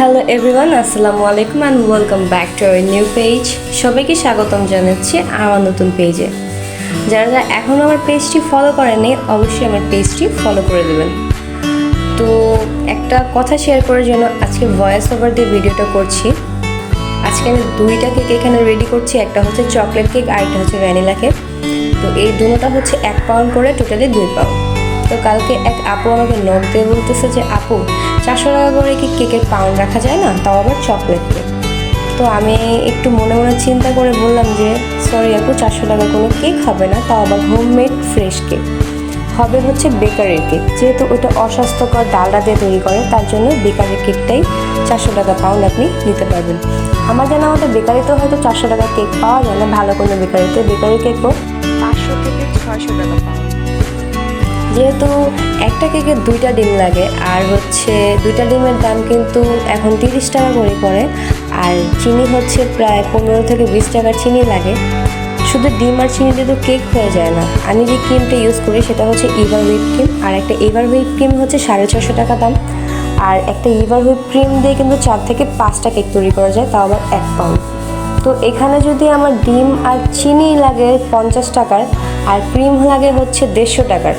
Hello everyone আসসালামু আলাইকুম and welcome back to our new page সবাইকে স্বাগতম জানাচ্ছি আমার নতুন পেজে যারা যারা এখনও আমার পেজটি ফলো করেনি অবশ্যই আমার পেজটি ফলো করে দেবেন। তো একটা কথা শেয়ার করার জন্য আজকে ভয়েস ওভার দিয়ে ভিডিওটা করছি। আজকে আমি দুইটা কেক এখানে রেডি করছি, একটা হচ্ছে চকলেট কেক আর একটা হচ্ছে ভ্যানিলা কেক তো এই দুটোটা হচ্ছে এক পাউন্ড করে টোটালি দুই পাউন্ড তো কালকে এক আপু আমাকে নোট দিয়ে বলতেছে যে, আপু, চারশো টাকা করে কি কেকের পাউন্ড রাখা যায় না? তাও আবার চকলেট কেক তো আমি একটু মনে মনে চিন্তা করে বললাম যে সরি আপু, চারশো টাকা কোনো কেক হবে না, তাও আবার হোমমেড ফ্রেশ কেক হবে হচ্ছে বেকারির কেক যেহেতু ওটা অস্বাস্থ্যকর ডালডা দিয়ে তৈরি করে, তার জন্য বেকারির কেকটাই চারশো টাকা পাউন্ড আপনি নিতে পারবেন। আমার জানা মতো বেকারিতে হয়তো চারশো টাকা কেক পাওয়া যায় না, ভালো কোনো বেকারিতে বেকারি কেকও পাঁচশো থেকে ছয়শো টাকা পাউন্ড যেহেতু একটা কেকে দুইটা ডিম লাগে, আর হচ্ছে দুইটা ডিমের দাম কিন্তু এখন তিরিশ টাকা করে পড়ে, আর চিনি হচ্ছে প্রায় পনেরো থেকে বিশ টাকার চিনি লাগে। শুধু ডিম আর চিনি দিয়ে তো কেক হয়ে যায় না। আমি যে ক্রিমটা ইউজ করি সেটা হচ্ছে ইভার হুইপ ক্রিম আর একটা ইভার হুইপ ক্রিম হচ্ছে সাড়ে ছশো টাকা দাম। আর একটা ইভার হুইপ ক্রিম দিয়ে কিন্তু চার থেকে পাঁচটা কেক তৈরি করা যায়, তাও আবার এক পাউন্ড। তো এখানে যদি আমার ডিম আর চিনি লাগে পঞ্চাশ টাকার, আর ক্রিম লাগে হচ্ছে দেড়শো টাকার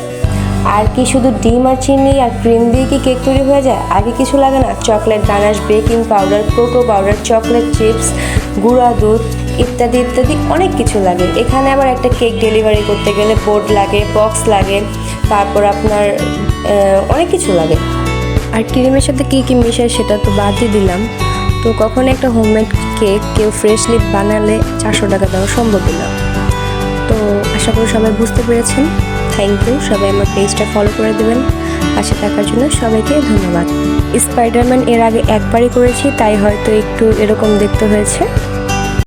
আর কি শুধু ডিম আর চিনি আর ক্রিম দিয়ে কি কেক তৈরি হয়ে যায়? আগে কিছু লাগে না? Chocolate, ganache, baking powder, cocoa powder, chocolate chips, গুঁড়া দুধ ইত্যাদি ইত্যাদি অনেক কিছু লাগে। এখানে আবার একটা কেক ডেলিভারি করতে গেলে বোর্ড লাগে, বক্স লাগে, তারপর আপনার অনেক কিছু লাগে। আর ক্রিমের সাথে কী কী মেশায় সেটা তো বাদই দিলাম। তো কখনো একটা হোমমেড কেক কেউ ফ্রেশলি বানালে চারশো টাকা দেওয়া সম্ভব না। তো আশা করি সবাই বুঝতে পেরেছেন। Thank you. সবাই আমার পেজটা ফলো করে দেবেন। পাশে থাকার জন্য সবাইকে ধন্যবাদ। স্পাইডারম্যান এর আগে একবারই করেছি, তাই হয়তো একটু এরকম দেখতে হয়েছে।